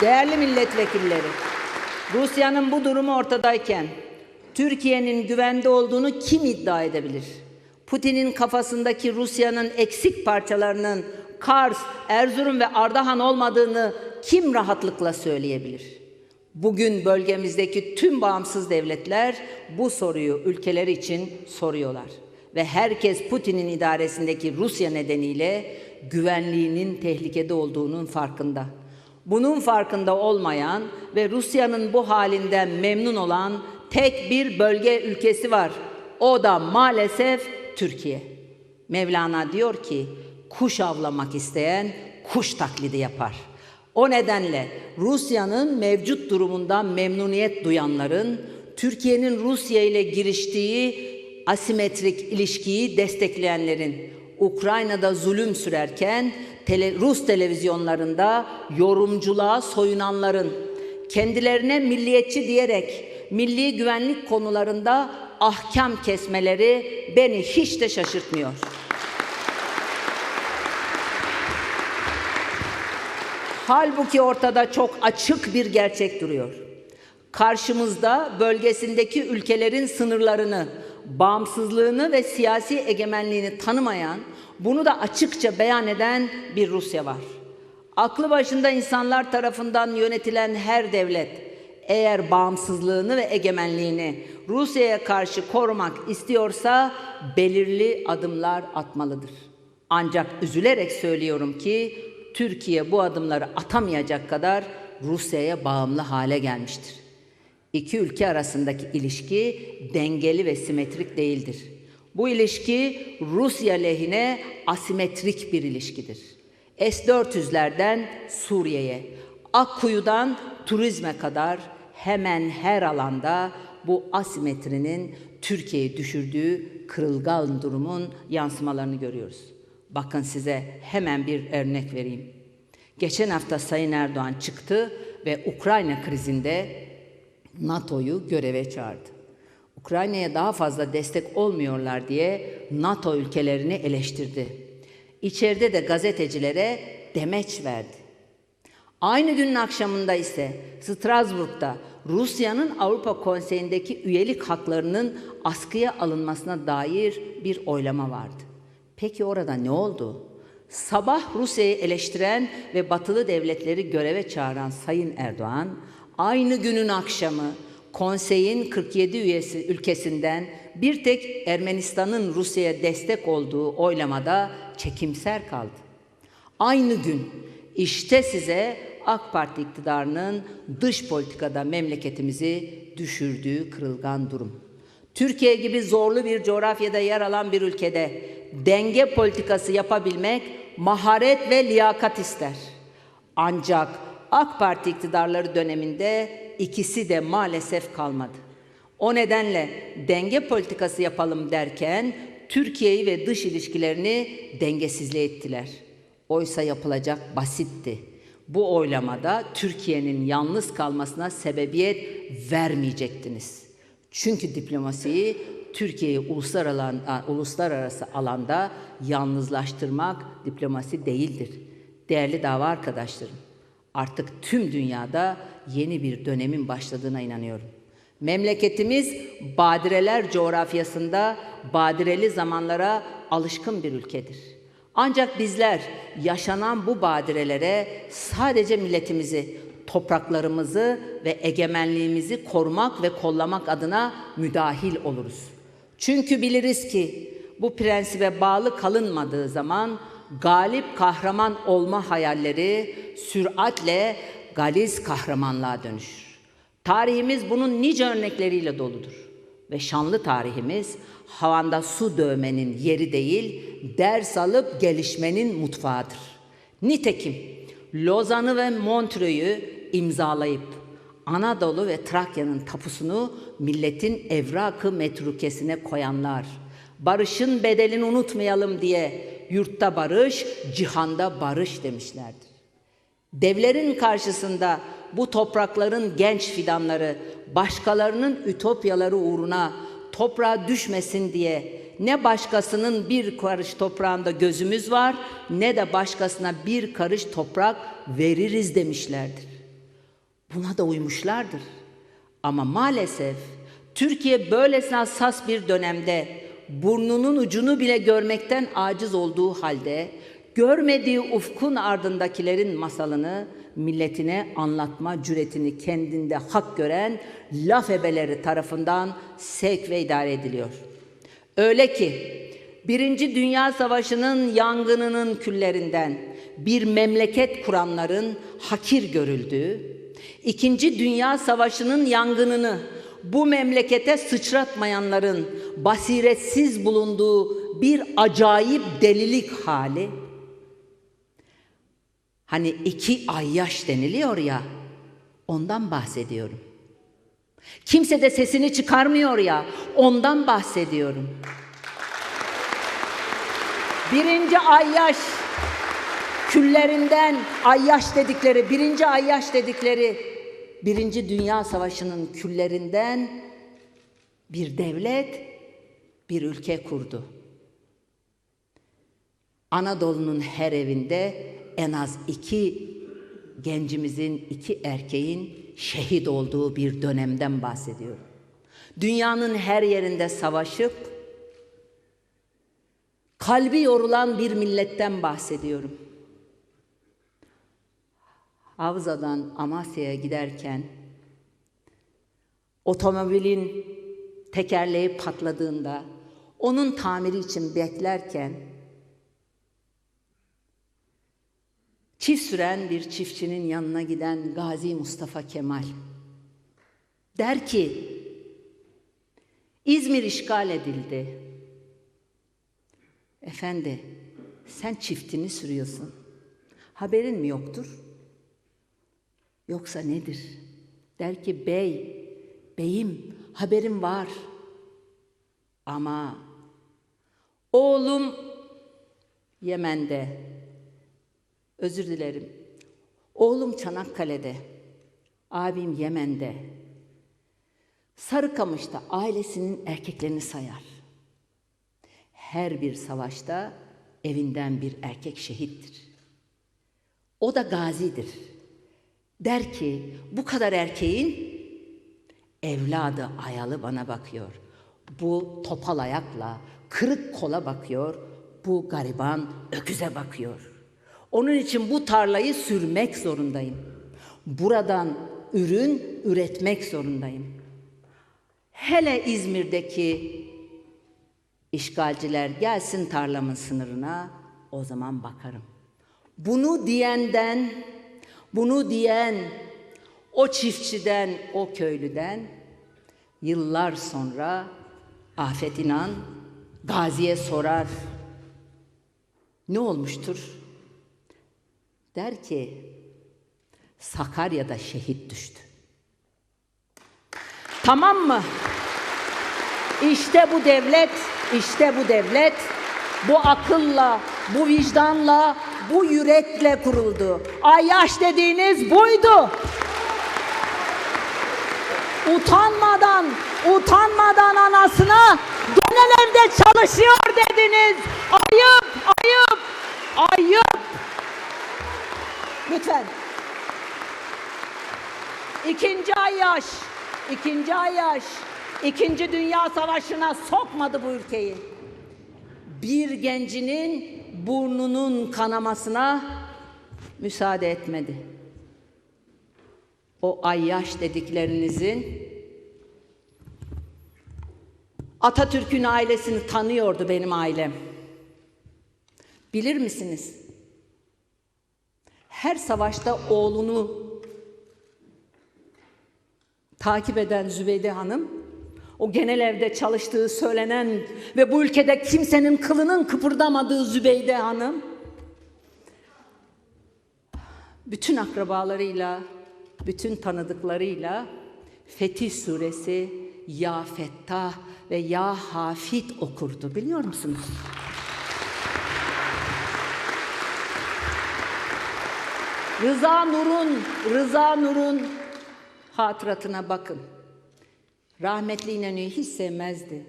Değerli milletvekilleri, Rusya'nın bu durumu ortadayken Türkiye'nin güvende olduğunu kim iddia edebilir? Putin'in kafasındaki Rusya'nın eksik parçalarının Kars, Erzurum ve Ardahan olmadığını kim rahatlıkla söyleyebilir? Bugün bölgemizdeki tüm bağımsız devletler bu soruyu ülkeleri için soruyorlar ve herkes Putin'in idaresindeki Rusya nedeniyle güvenliğinin tehlikede olduğunun farkında. Bunun farkında olmayan ve Rusya'nın bu halinden memnun olan tek bir bölge ülkesi var. O da maalesef Türkiye. Mevlana diyor ki kuş avlamak isteyen kuş taklidi yapar. O nedenle Rusya'nın mevcut durumundan memnuniyet duyanların Türkiye'nin Rusya ile giriştiği asimetrik ilişkiyi destekleyenlerin Ukrayna'da zulüm sürerken tele, Rus televizyonlarında yorumculuğa soyunanların kendilerine milliyetçi diyerek milli güvenlik konularında ahkam kesmeleri beni hiç de şaşırtmıyor. Halbuki ortada çok açık bir gerçek duruyor. Karşımızda bölgesindeki ülkelerin sınırlarını, bağımsızlığını ve siyasi egemenliğini tanımayan, bunu da açıkça beyan eden bir Rusya var. Aklı başında insanlar tarafından yönetilen her devlet eğer bağımsızlığını ve egemenliğini Rusya'ya karşı korumak istiyorsa belirli adımlar atmalıdır. Ancak üzülerek söylüyorum ki Türkiye bu adımları atamayacak kadar Rusya'ya bağımlı hale gelmiştir. İki ülke arasındaki ilişki dengeli ve simetrik değildir. Bu ilişki Rusya lehine asimetrik bir ilişkidir. S-400'lerden Suriye'ye, Akkuyu'dan turizme kadar hemen her alanda bu asimetrinin Türkiye'yi düşürdüğü kırılgan durumun yansımalarını görüyoruz. Bakın size hemen bir örnek vereyim. Geçen hafta Sayın Erdoğan çıktı ve Ukrayna krizinde NATO'yu göreve çağırdı. Ukrayna'ya daha fazla destek olmuyorlar diye NATO ülkelerini eleştirdi. İçeride de gazetecilere demeç verdi. Aynı günün akşamında ise Strasbourg'da Rusya'nın Avrupa Konseyi'ndeki üyelik haklarının askıya alınmasına dair bir oylama vardı. Peki orada ne oldu? Sabah Rusya'yı eleştiren ve batılı devletleri göreve çağıran Sayın Erdoğan, aynı günün akşamı konseyin 47 üyesi ülkesinden bir tek Ermenistan'ın Rusya'ya destek olduğu oylamada çekimser kaldı. Aynı gün işte size AK Parti iktidarının dış politikada memleketimizi düşürdüğü kırılgan durum. Türkiye gibi zorlu bir coğrafyada yer alan bir ülkede denge politikası yapabilmek maharet ve liyakat ister. Ancak AK Parti iktidarları döneminde ikisi de maalesef kalmadı. O nedenle denge politikası yapalım derken Türkiye'yi ve dış ilişkilerini dengesizliğe ettiler. Oysa yapılacak basitti. Bu oylamada Türkiye'nin yalnız kalmasına sebebiyet vermeyecektiniz. Çünkü diplomasiyi Türkiye'yi uluslararası, alanda yalnızlaştırmak diplomasi değildir. Değerli dava arkadaşlarım, artık tüm dünyada yeni bir dönemin başladığına inanıyorum. Memleketimiz badireler coğrafyasında badireli zamanlara alışkın bir ülkedir. Ancak bizler yaşanan bu badirelere sadece milletimizi, topraklarımızı ve egemenliğimizi korumak ve kollamak adına müdahil oluruz. Çünkü biliriz ki bu prensibe bağlı kalınmadığı zaman galip kahraman olma hayalleri süratle galiz kahramanlığa dönüşür. Tarihimiz bunun nice örnekleriyle doludur. Ve şanlı tarihimiz havanda su dövmenin yeri değil, ders alıp gelişmenin mutfağıdır. Nitekim Lozan'ı ve Montreux'u imzalayıp Anadolu ve Trakya'nın tapusunu milletin evrakı metrukesine koyanlar, barışın bedelini unutmayalım diye yurtta barış, cihanda barış demişlerdir. Devlerin karşısında bu toprakların genç fidanları başkalarının ütopyaları uğruna toprağa düşmesin diye ne başkasının bir karış toprağında gözümüz var ne de başkasına bir karış toprak veririz demişlerdir. buna da uymuşlardır. Ama maalesef Türkiye böylesine hassas bir dönemde burnunun ucunu bile görmekten aciz olduğu halde görmediği ufkun ardındakilerin masalını milletine anlatma cüretini kendinde hak gören laf ebeleri tarafından sevk ve idare ediliyor. Öyle ki Birinci Dünya Savaşı'nın yangınının küllerinden bir memleket kuranların hakir görüldüğü, İkinci Dünya Savaşı'nın yangınını bu memlekete sıçratmayanların basiretsiz bulunduğu bir acayip delilik hali, hani iki ay yaş deniliyor ya, ondan bahsediyorum. Kimse de sesini çıkarmıyor ya, ondan bahsediyorum. Birinci ayyaş küllerinden ayyaş dedikleri, birinci ayyaş dedikleri Birinci Dünya Savaşı'nın küllerinden bir devlet, bir ülke kurdu. Anadolu'nun her evinde en az iki gencimizin, iki erkeğin şehit olduğu bir dönemden bahsediyorum. Dünyanın her yerinde savaşıp kalbi yorulan bir milletten bahsediyorum. Havza'dan Amasya'ya giderken otomobilin tekerleği patladığında onun tamiri için beklerken çift süren bir çiftçinin yanına giden Gazi Mustafa Kemal der ki İzmir işgal edildi. Efendi sen çiftini sürüyorsun. Haberin mi yoktur? Yoksa nedir? Der ki bey, beyim haberim var. Ama oğlum Yemen'de, özür dilerim, oğlum Çanakkale'de, abim Yemen'de, Sarıkamış'ta ailesinin erkeklerini sayar. Her bir savaşta evinden bir erkek şehittir. O da gazidir. Der ki bu kadar erkeğin evladı ayalı bana bakıyor. Bu topal ayakla kırık kola bakıyor. Bu gariban öküze bakıyor. Onun için bu tarlayı sürmek zorundayım. Buradan ürün üretmek zorundayım. Hele İzmir'deki işgalciler gelsin tarlamın sınırına o zaman bakarım. Bunu diyenden bunu diyen o çiftçiden, o köylüden yıllar sonra Afet İnan Gazi'ye sorar. Ne olmuştur? Der ki Sakarya'da şehit düştü. Tamam mı? İşte bu devlet, işte bu devlet bu akılla, bu vicdanla, bu yürekle kuruldu. Ayyaş dediğiniz buydu. Utanmadan, utanmadan anasına genel evde çalışıyor dediniz. Ayıp, ayıp, ayıp. Lütfen. İkinci ayyaş, ikinci ayyaş, ikinci dünya savaşına sokmadı bu ülkeyi bir gencinin burnunun kanamasına müsaade etmedi. O ayyaş dediklerinizin Atatürk'ün ailesini tanıyordu benim ailem. Bilir misiniz? Her savaşta oğlunu takip eden Zübeyde Hanım o genel evde çalıştığı söylenen ve bu ülkede kimsenin kılının kıpırdamadığı Zübeyde Hanım bütün akrabalarıyla, bütün tanıdıklarıyla Fetih Suresi Ya Fettah ve Ya Hafit okurdu biliyor musunuz? Rıza Nur'un, Rıza Nur'un hatıratına bakın. Rahmetli İnönü'yü hiç sevmezdi.